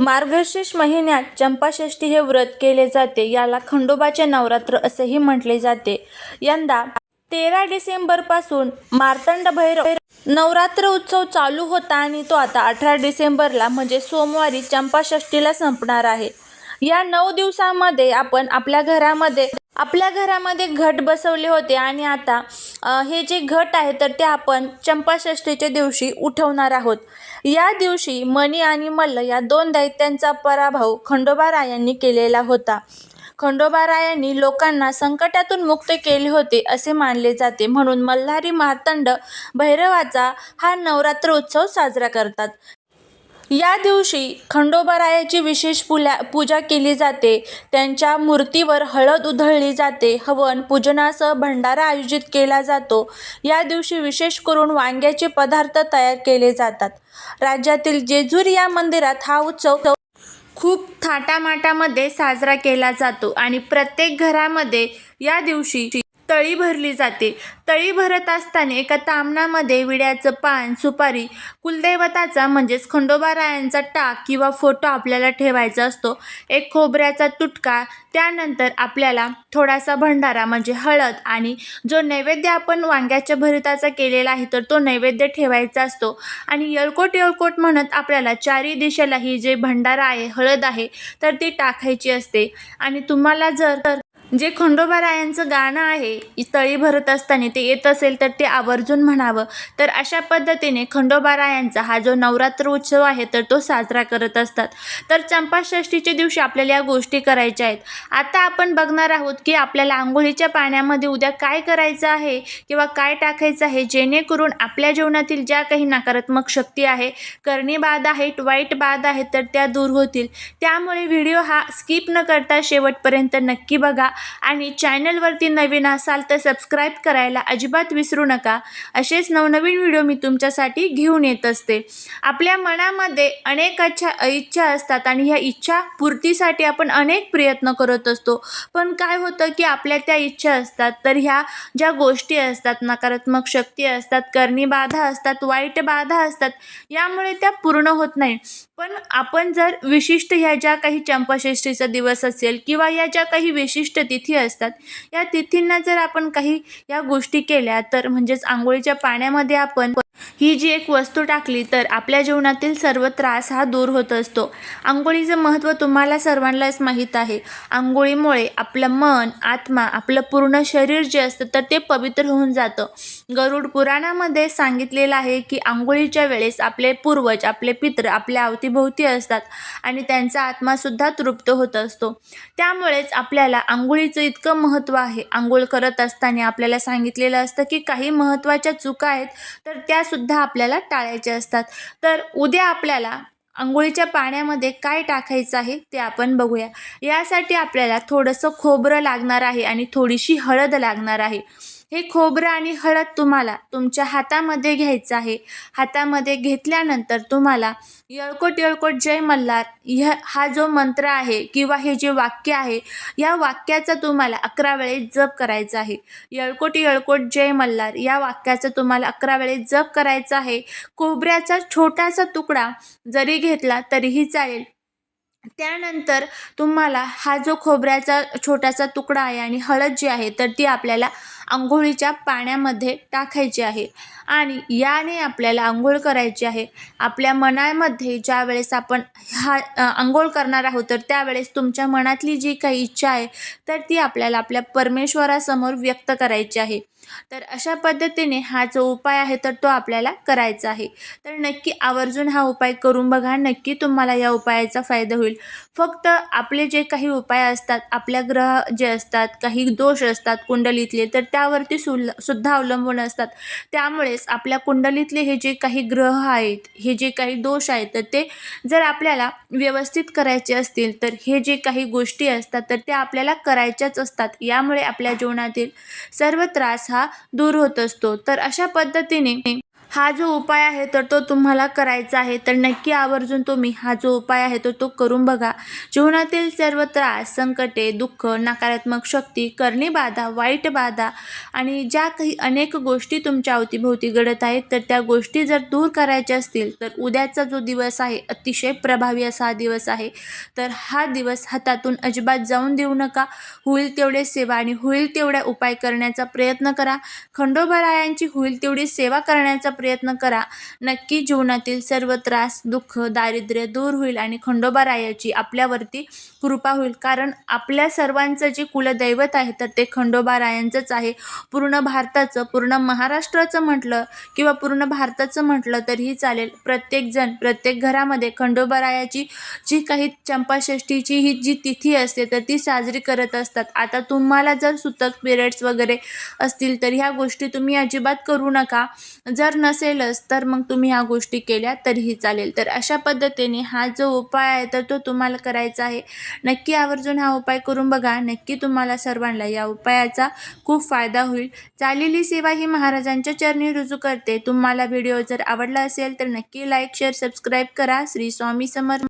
मार्गशीर्ष महिन्यात चंपाषष्ठी हे व्रत केले जाते. याला खंडोबाचे नवरात्र असेही म्हटले जाते. यंदा तेरा डिसेंबरपासून मार्तंड भैरव नवरात्र उत्सव चालू होता आणि तो आता अठरा डिसेंबरला म्हणजे सोमवारी चंपाषष्ठीला संपणार आहे. या नऊ दिवसामध्ये आपण आपल्या घरामध्ये आपल्या घरामध्ये घट बसवले होते आणि आता हे जे घट आहे तर ते आपण चंपाषष्ठीच्या दिवशी उठवणार आहोत. या दिवशी मणी आणि मल्ल या दोन दैत्यांचा पराभव खंडोबारायांनी केलेला होता. खंडोबारायांनी लोकांना संकटातून मुक्त केले होते असे मानले जाते. म्हणून मल्हारी मार्तंड भैरवाचा हा नवरात्र उत्सव साजरा करतात. या दिवशी खंडोबारायाची विशेष पुल्या पूजा केली जाते. त्यांच्या मूर्तीवर हळद उधळली जाते. हवन पूजनासह भंडारा आयोजित केला जातो. या दिवशी विशेष करून वांग्याचे पदार्थ तयार केले जातात. राज्यातील जेजूर या मंदिरात हा उत्सव खूप थाटामाटामध्ये साजरा केला जातो आणि प्रत्येक घरामध्ये या दिवशी तळी भरली जाते. तळी भरत असताना एका तामणामध्ये विड्याचं पान सुपारी कुलदैवताचा म्हणजेच खंडोबारायांचा टाक किंवा फोटो आपल्याला ठेवायचा असतो. एक खोबऱ्याचा तुटका त्यानंतर आपल्याला थोडासा भंडारा म्हणजे हळद आणि जो नैवेद्य आपण वांग्याच्या भरिताचा केलेला आहे तर तो नैवेद्य ठेवायचा असतो. आणि यळकोट यळकोट म्हणत आपल्याला चारी दिशेला ही जे भंडारा आहे हळद आहे तर ती टाकायची असते. आणि तुम्हाला जर तर जे खंडोबारायांचं गाणं आहे तळी भरत असताना ते येत असेल तर ते आवर्जून म्हणावं. तर अशा पद्धतीने खंडोबारायांचा हा जो नवरात्र उत्सव आहे तर तो साजरा करत असतात. तर चंपाषष्ठीच्या दिवशी आपल्याला या गोष्टी करायच्या आहेत. आता आपण बघणार आहोत की आपल्याला आंघोळीच्या पाण्यामध्ये उद्या काय करायचं आहे किंवा काय टाकायचं आहे जेणेकरून आपल्या जीवनातील ज्या काही नकारात्मक शक्ती आहे करणी बाद आहेत वाईट बाद आहेत तर त्या दूर होतील. त्यामुळे व्हिडिओ हा स्किप न करता शेवटपर्यंत नक्की बघा. आणि चॅनलवरती नवीन असाल तर सबस्क्राईब करायला अजिबात विसरू नका. असेच नवनवीन व्हिडिओ मी तुमच्यासाठी घेऊन येत असते. आपल्या मनामध्ये अनेक अच्छा इच्छा असतात आणि ह्या इच्छा पूर्तीसाठी आपण अनेक प्रयत्न करत असतो. पण काय होतं की आपल्या त्या इच्छा असतात तर ह्या ज्या गोष्टी असतात नकारात्मक शक्ती असतात करणी बाधा असतात वाईट बाधा असतात यामुळे त्या पूर्ण होत नाही. पण आपण जर विशिष्ट ह्या ज्या काही चंपाषष्ठीचा दिवस असेल किंवा या ज्या काही विशिष्ट तिथी असतात. या तिथींना जर आपण काही या गोष्टी केल्या तर म्हणजेच आंघोळीच्या पाण्यामध्ये आपण ही जी एक वस्तू टाकली तर आपल्या जीवनातील सर्व त्रास हा दूर होत असतो. आंघोळीचं महत्त्व तुम्हाला सर्वांनाच माहीत आहे. आंघोळीमुळे आपलं मन आत्मा आपलं पूर्ण शरीर जे असतं तर ते पवित्र होऊन जातं. गरुड पुराणामध्ये सांगितलेलं आहे की आंघोळीच्या वेळेस आपले पूर्वज आपले पित्र आपल्या अवतीभोवती असतात आणि त्यांचा आत्मासुद्धा तृप्त होत असतो. त्यामुळेच आपल्याला आंघोळीचं इतकं महत्त्व आहे. आंघोळ करत असताना आपल्याला सांगितलेलं असतं की काही महत्त्वाच्या चुका आहेत तर त्या त्यासुद्धा आपल्याला टाळायच्या असतात. तर उद्या आपल्याला आंघोळीच्या पाण्यामध्ये काय टाकायचं आहे ते आपण बघूया. यासाठी आपल्याला थोडंसं खोबरं लागणार आहे आणि थोडीशी हळद लागणार आहे. हे खोबरं आणि हळद तुम्हाला तुमच्या हातामध्ये घ्यायचं आहे. हातामध्ये घेतल्यानंतर तुम्हाला येळकोट येळकोट जय मल्हार ह्या हा जो मंत्र आहे किंवा हे जे वाक्य आहे या वाक्याचा तुम्हाला अकरा वेळेस जप करायचा आहे. येळकोट येळकोट जय मल्हार या वाक्याचा तुम्हाला अकरा वेळेस जप करायचा आहे. खोबऱ्याचा छोटासा तुकडा जरी घेतला तरीही चालेल. त्यानंतर तुम्हाला हा जो खोबऱ्याचा छोटासा तुकडा आहे आणि हळद जी आहे तर ती आपल्याला आंघोळीच्या पाण्यामध्ये टाकायची आहे. आणि याने आपल्याला आंघोळ करायची आहे. आपल्या मनामध्ये ज्या वेळेस आपण हा आंघोळ करणार आहोत तर त्यावेळेस तुमच्या मनातली जी काही इच्छा आहे तर ती आपल्याला आपल्या परमेश्वरासमोर व्यक्त करायची आहे. तर अशा पद्धतीने हा जो उपाय आहे तर तो आपल्याला करायचा आहे. तर नक्की आवर्जून हा उपाय करून बघा. नक्की तुम्हाला या उपायाचा फायदा होईल. फक्त आपले जे काही उपाय असतात आपल्या ग्रह जे असतात काही दोष असतात कुंडलीतले तर त्या त्यावरती सुल सुद्धा अवलंबून असतात. त्यामुळेच आपल्या कुंडलीतले हे जे काही ग्रह आहेत हे जे काही दोष आहेत तर ते जर आपल्याला व्यवस्थित करायचे असतील तर हे जे काही गोष्टी असतात तर त्या आपल्याला करायच्याच असतात. यामुळे आपल्या जीवनातील सर्व त्रास हा दूर होत असतो. तर अशा पद्धतीने हा जो उपाय आहे तर तो तुम्हाला करायचा आहे. तर नक्की आवर्जून तुम्ही हा जो उपाय आहे तो तो करून बघा. जीवनातील सर्व त्रास संकटे दुःख नकारात्मक शक्ती करणी बाधा वाईट बाधा आणि ज्या काही अनेक गोष्टी तुमच्या अवतीभोवती घडत आहेत तर त्या गोष्टी जर दूर करायच्या असतील तर उद्याचा जो दिवस आहे अतिशय प्रभावी असा हा दिवस आहे. तर हा दिवस हातातून अजिबात जाऊन देऊ नका. होईल तेवढे सेवा आणि होईल तेवढ्या उपाय करण्याचा प्रयत्न करा. खंडोबरायांची होईल तेवढी सेवा करण्याचा प्रयत्न करा. नक्की जीवनातील सर्व त्रास दुःख दारिद्र्य दूर होईल आणि खंडोबा रायाची आपल्यावरती कृपा होईल. कारण आपल्या सर्वांचं जे कुलदैवत आहे तर ते खंडोबा रायांचंच आहे. पूर्ण भारताचं पूर्ण महाराष्ट्राचं म्हटलं किंवा पूर्ण भारताचं म्हटलं तरीही चालेल. प्रत्येकजण प्रत्येक घरामध्ये खंडोबा रायाची जी काही चंपाषष्ठीची ही जी तिथी असते तर ती साजरी करत असतात. आता तुम्हाला जर सुतक पिरियड्स वगैरे असतील तर ह्या गोष्टी तुम्ही अजिबात करू नका. जर न नसेलच तर मग तुम्ही ह्या गोष्टी केल्या तरीही चालेल. तर अशा पद्धतीने हा जो उपाय आहे तर तो तुम्हाला करायचा आहे. नक्की आवर्जून हा उपाय करून बघा. नक्की तुम्हाला सर्वांना या उपायाचा खूप फायदा होईल. चालेली सेवा ही महाराजांच्या चरणी रुजू करते. तुम्हाला व्हिडिओ जर आवडला असेल तर नक्की लाईक शेअर सबस्क्राईब करा. श्री स्वामी समर्थ